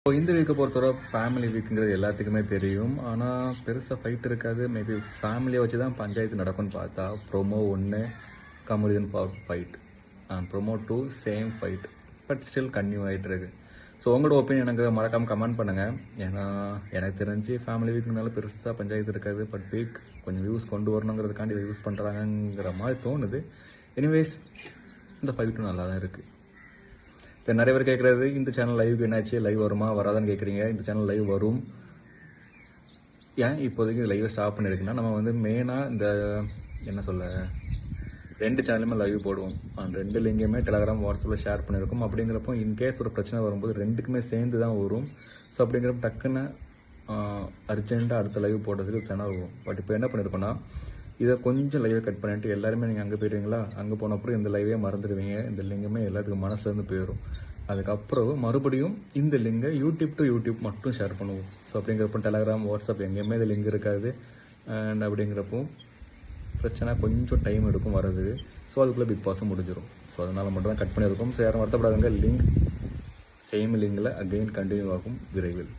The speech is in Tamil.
இப்போ இந்த வீக்கை பொறுத்தவரை ஃபேமிலி வீக்குங்கிறது எல்லாத்துக்குமே தெரியும். ஆனால் பெருசாக ஃபைட் இருக்காது. மேபி ஃபேமிலியை வச்சு தான் பஞ்சாயத்து நடக்கும்னு பார்த்தா ப்ரோமோ ஒன்று கமரிதன் fight promo two same fight but still continue ஆகிட்டு இருக்கு. ஸோ உங்களோட ஒப்பீனியன் எனக்கு மறக்காமல் கமெண்ட் பண்ணுங்கள் ஏன்னா எனக்கு தெரிஞ்சு ஃபேமிலி வீக்குனால பெருசாக பஞ்சாயத்து இருக்காது. பட் வீக் கொஞ்சம் வியூஸ் கொண்டு வரணுங்கிறதுக்காண்டி இதை யூஸ் பண்ணுறாங்கங்கிற மாதிரி தோணுது. எனிவேஸ் இந்த ஃபைட்டும் நல்லா தான் இருக்குது இப்போ நிறைய பேர் கேட்குறது இந்த சேனல் லைவ் என்னாச்சு லைவ் வருமா வராதான்னு கேட்குறீங்க இந்த சேனல் லைவ் வரும். ஏன் இப்போதைக்கு லைவ் ஸ்டாப் பண்ணியிருக்குன்னா நம்ம வந்து மெயினாக இந்த என்ன சொல்ல ரெண்டு சேனலுமே லைவ் போடுவோம். அந்த ரெண்டு லிங்கையுமே டெலகிராம் வாட்ஸ்அப்பில் ஷேர் பண்ணியிருக்கோம் அப்படிங்கிறப்போ இன்கேஸ் ஒரு பிரச்சனை வரும்போது ரெண்டுக்குமே சேர்ந்து தான் வரும். ஸோ அப்படிங்கிறப்ப டக்குன்னு அர்ஜென்ட்டாக அடுத்த லைவ் போடுறதுக்கு சேனல் வரும். பட் இப்போ என்ன பண்ணியிருக்கோன்னா இதை கொஞ்சம் லைவை கட் பண்ணிட்டு எல்லாருமே நீங்கள் அங்கே போயிடுவீங்களா? அங்கே போனப்பறம் இந்த லைவே மறந்துடுவீங்க. இந்த லிங்கமே எல்லாத்துக்கும் மனசுலேருந்து போயிடும் அதுக்கப்புறம் மறுபடியும் இந்த லிங்கை யூடியூப் டு யூடியூப் மட்டும் ஷேர் பண்ணுவோம். ஸோ அப்படிங்கிறப்போ டெலகிராம் வாட்ஸ்அப் எங்கேயுமே இந்த லிங்க் இருக்காது. அண்ட் அப்படிங்கிறப்போ பிரச்சனை கொஞ்சம் டைம் எடுக்கும் வர்றதுக்கு ஸோ அதுக்குள்ளே பிக் பாஸும் முடிஞ்சிடும் ஸோ அதனால் மட்டும் தான் கட் பண்ணியிருக்கோம். ஸோ யாரும் வருத்தப்படாதுங்க. லிங்க் சேம் லிங்கில் அகெயின் கண்டினியூ ஆகும் விரைவில்.